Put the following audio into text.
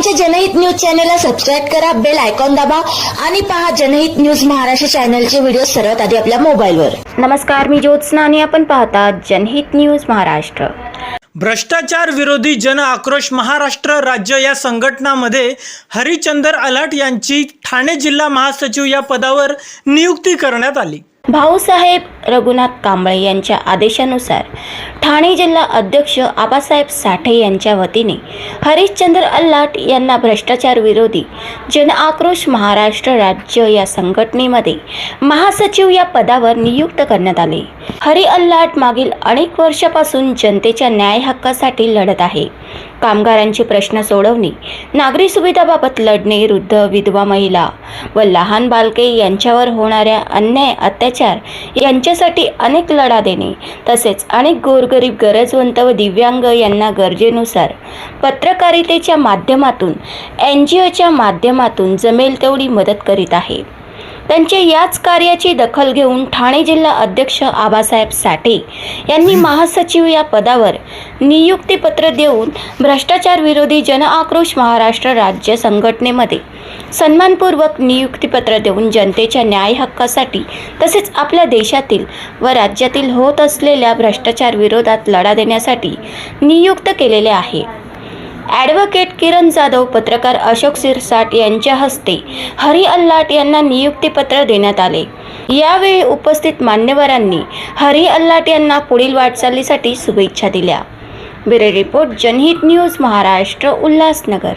आमच्या जनहित न्यूज चॅनलला सबस्क्राईब करा बेल आयकॉन दाबा आणि पहा जनहित न्यूज महाराष्ट्र चॅनलचे व्हिडिओ सर्वात आधी आपल्या मोबाईलवर. नमस्कार मी ज्योत्स्ना आणि आपण पाहता जनहित न्यूज महाराष्ट्र. भ्रष्टाचार विरोधी जन आक्रोश महाराष्ट्र राज्य या संघटनामध्ये हरिचंदर अलाट यांची ठाणे जिल्हा महासचिव या पदावर नियुक्ती करण्यात आली. भाऊसाहेब रघुनाथ कांबळे यांच्या आदेशानुसार ठाणे जिल्हा अध्यक्ष आबासाहेब साठे यांच्या वतीने हरिश्चंद्र अल्लाट यांना भ्रष्टाचार विरोधी जन आक्रोश महाराष्ट्र राज्य या संघटनेमध्ये महासचिव या पदावर नियुक्त करण्यात आले. हरी अल्लाट मागील अनेक वर्षापासून जनतेच्या न्याय हक्कासाठी लढत आहे. कामगारांचे प्रश्न सोडवणे नागरी सुविधाबाबत लढणे वृद्ध विधवा महिला व लहान बालके यांच्यावर होणाऱ्या अन्याय अत्याचार यांच्यासाठी अनेक लढा देणे तसेच अनेक गोरगरीब गरजवंत व दिव्यांग यांना गरजेनुसार पत्रकारितेच्या माध्यमातून एन जी ओच्या माध्यमातून जमेल तेवढी मदत करीत आहे. त्यांच्या याच कार्याची दखल घेऊन ठाणे जिल्हा अध्यक्ष आबासाहेब साठे यांनी महासचिव या पदावर नियुक्तीपत्र देऊन भ्रष्टाचार विरोधी जनआक्रोश महाराष्ट्र राज्य संघटनेमध्ये सन्मानपूर्वक नियुक्तीपत्र देऊन जनतेच्या न्याय हक्कासाठी तसेच आपल्या देशातील व राज्यातील होत असलेल्या भ्रष्टाचार विरोधात लढा देण्यासाठी नियुक्त केलेले आहे. ॲडव्होकेट किरण जाधव पत्रकार अशोक सिरसाट यांच्या हस्ते हरी अल्लाट यांना नियुक्तीपत्र देण्यात आले. यावेळी उपस्थित मान्यवरांनी हरी अल्लाट यांना पुढील वाटचालीसाठी शुभेच्छा दिल्या. Bureau report Janhit news Maharashtra Ulhasnagar.